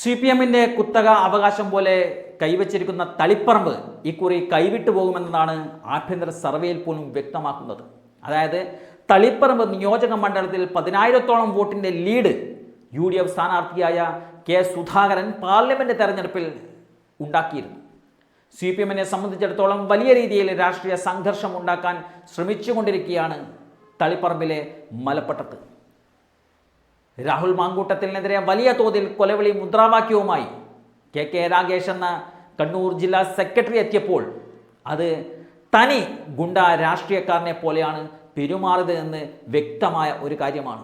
C P എമ്മിന്റെ കുത്തക അവകാശം പോലെ കൈവച്ചിരിക്കുന്ന തളിപ്പറമ്പ് ഇക്കുറി കൈവിട്ടു പോകുമെന്നതാണ് ആഭ്യന്തര സർവേയിൽ പോലും വ്യക്തമാക്കുന്നത്. അതായത് തളിപ്പറമ്പ് നിയോജക മണ്ഡലത്തിൽ പതിനായിരത്തോളം വോട്ടിന്റെ ലീഡ് യു ഡി എഫ് സ്ഥാനാർത്ഥിയായ കെ സുധാകരൻ പാർലമെന്റ് തെരഞ്ഞെടുപ്പിൽ ഉണ്ടാക്കിയിരുന്നു. സി പി എമ്മിനെ സംബന്ധിച്ചിടത്തോളം വലിയ രീതിയിൽ രാഷ്ട്രീയ സംഘർഷം ഉണ്ടാക്കാൻ ശ്രമിച്ചുകൊണ്ടിരിക്കുകയാണ് തളിപ്പറമ്പിലെ മലപ്പട്ടത്ത്. രാഹുൽ മാങ്കൂട്ടത്തിനെതിരെ വലിയ തോതിൽ കൊലവിളി മുദ്രാവാക്യവുമായി കെ കെ രാഗേഷ് എന്ന കണ്ണൂർ ജില്ലാ സെക്രട്ടറി എത്തിയപ്പോൾ അത് തനി ഗുണ്ട രാഷ്ട്രീയക്കാരനെ പോലെയാണ് പെരുമാറിയത് എന്ന് വ്യക്തമായ ഒരു കാര്യമാണ്.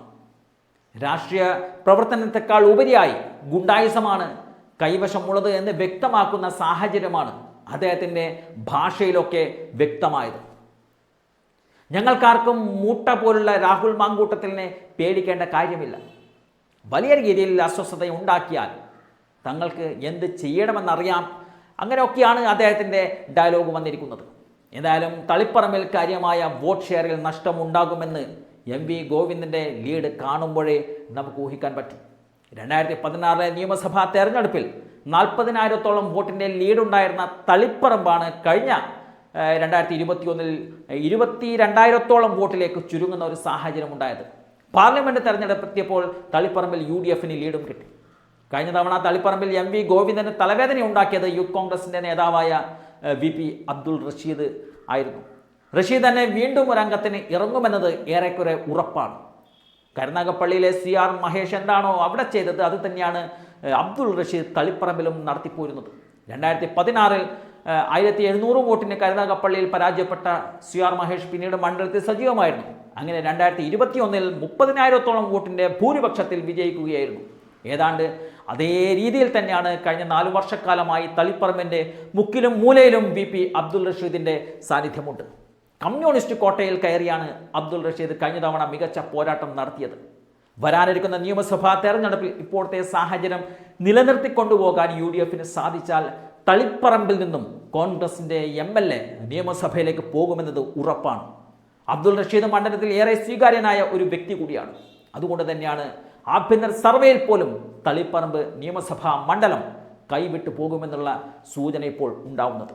രാഷ്ട്രീയ പ്രവർത്തനത്തെക്കാൾ ഉപരിയായി ഗുണ്ടായുസമാണ് കൈവശമുള്ളത് എന്ന് വ്യക്തമാക്കുന്ന സാഹചര്യമാണ് അദ്ദേഹത്തിന്റെ ഭാഷയിലൊക്കെ വ്യക്തമായത്. ഞങ്ങൾക്കാർക്കും മൂട്ട പോലുള്ള രാഹുൽ മാങ്കൂട്ടത്തിനെ പേടിക്കേണ്ട കാര്യമില്ല. വലിയ രീതിയിൽ അസ്വസ്ഥത ഉണ്ടാക്കിയാൽ തങ്ങൾക്ക് എന്ത് ചെയ്യണമെന്നറിയാം. അങ്ങനെയൊക്കെയാണ് അദ്ദേഹത്തിന്റെ ഡയലോഗ് വന്നിരിക്കുന്നത്. എന്തായാലും തളിപ്പറമ്പിൽ കാര്യമായ വോട്ട് ഷെയറിൽ നഷ്ടമുണ്ടാകുമെന്ന് എം വി ഗോവിന്ദന്റെ ലീഡ് കാണുമ്പോഴേ നമുക്ക് ഊഹിക്കാൻ പറ്റും. രണ്ടായിരത്തി പതിനാറിലെ നിയമസഭാ തെരഞ്ഞെടുപ്പിൽ നാൽപ്പതിനായിരത്തോളം വോട്ടിന്റെ ലീഡുണ്ടായിരുന്ന തളിപ്പറമ്പാണ് കഴിഞ്ഞ രണ്ടായിരത്തി ഇരുപത്തി ഒന്നിൽ ഇരുപത്തി രണ്ടായിരത്തോളം വോട്ടിലേക്ക് ചുരുങ്ങുന്ന ഒരു സാഹചര്യം ഉണ്ടായത് പാർലമെന്റ് തെരഞ്ഞെടുപ്പെത്തിയപ്പോൾ തളിപ്പറമ്പിൽ യു ഡി എഫിന് ലീഡും കിട്ടി. കഴിഞ്ഞ തവണ തളിപ്പറമ്പിൽ എം വി ഗോവിന്ദന് തലവേദന ഉണ്ടാക്കിയത് യൂത്ത് കോൺഗ്രസിന്റെ നേതാവായ വി പി അബ്ദുൾ റഷീദ് ആയിരുന്നു. റഷീദ് തന്നെ വീണ്ടും ഒരു അംഗത്തിന് ഇറങ്ങുമെന്നത് ഏറെക്കുറെ ഉറപ്പാണ്. കരുനാഗപ്പള്ളിയിലെ സി ആർ മഹേഷ് എന്താണോ അവിടെ ചെയ്തത് അത് തന്നെയാണ് അബ്ദുൾ റഷീദ് തളിപ്പറമ്പിലും നടത്തിപ്പോരുന്നത്. രണ്ടായിരത്തി പതിനാറിൽ ആയിരത്തി എഴുന്നൂറ് വോട്ടിന് കരുനാഗപ്പള്ളിയിൽ പരാജയപ്പെട്ട സി ആർ മഹേഷ് പിന്നീട് മണ്ഡലത്തിൽ സജീവമായിരുന്നു. അങ്ങനെ രണ്ടായിരത്തി ഇരുപത്തി ഒന്നിൽ മുപ്പതിനായിരത്തോളം വോട്ടിന്റെ ഭൂരിപക്ഷത്തിൽ വിജയിക്കുകയായിരുന്നു. ഏതാണ്ട് അതേ രീതിയിൽ തന്നെയാണ് കഴിഞ്ഞ നാലു വർഷക്കാലമായി തളിപ്പറമ്പിന്റെ മുക്കിലും മൂലയിലും ബി പി അബ്ദുൾ റഷീദിന്റെ സാന്നിധ്യമുണ്ട്. കമ്മ്യൂണിസ്റ്റ് കോട്ടയിൽ കയറിയാണ് അബ്ദുൾ റഷീദ് കഴിഞ്ഞ തവണ മികച്ച പോരാട്ടം നടത്തിയത്. വരാനിരിക്കുന്ന നിയമസഭാ തെരഞ്ഞെടുപ്പിൽ ഇപ്പോഴത്തെ സാഹചര്യം നിലനിർത്തിക്കൊണ്ടുപോകാൻ യു ഡി എഫിന് സാധിച്ചാൽ തളിപ്പറമ്പിൽ നിന്നും കോൺഗ്രസിന്റെ എം എൽ എ നിയമസഭയിലേക്ക് പോകുമെന്നത് ഉറപ്പാണ്. അബ്ദുൾ റഷീദ് മണ്ഡലത്തിൽ ഏറെ സ്വീകാര്യനായ ഒരു വ്യക്തി കൂടിയാണ്. അതുകൊണ്ട് തന്നെയാണ് ആഭ്യന്തര സർവേയിൽ പോലും തളിപ്പറമ്പ് നിയമസഭാ മണ്ഡലം കൈവിട്ടു പോകുമെന്നുള്ള സൂചന ഇപ്പോൾ ഉണ്ടാവുന്നത്.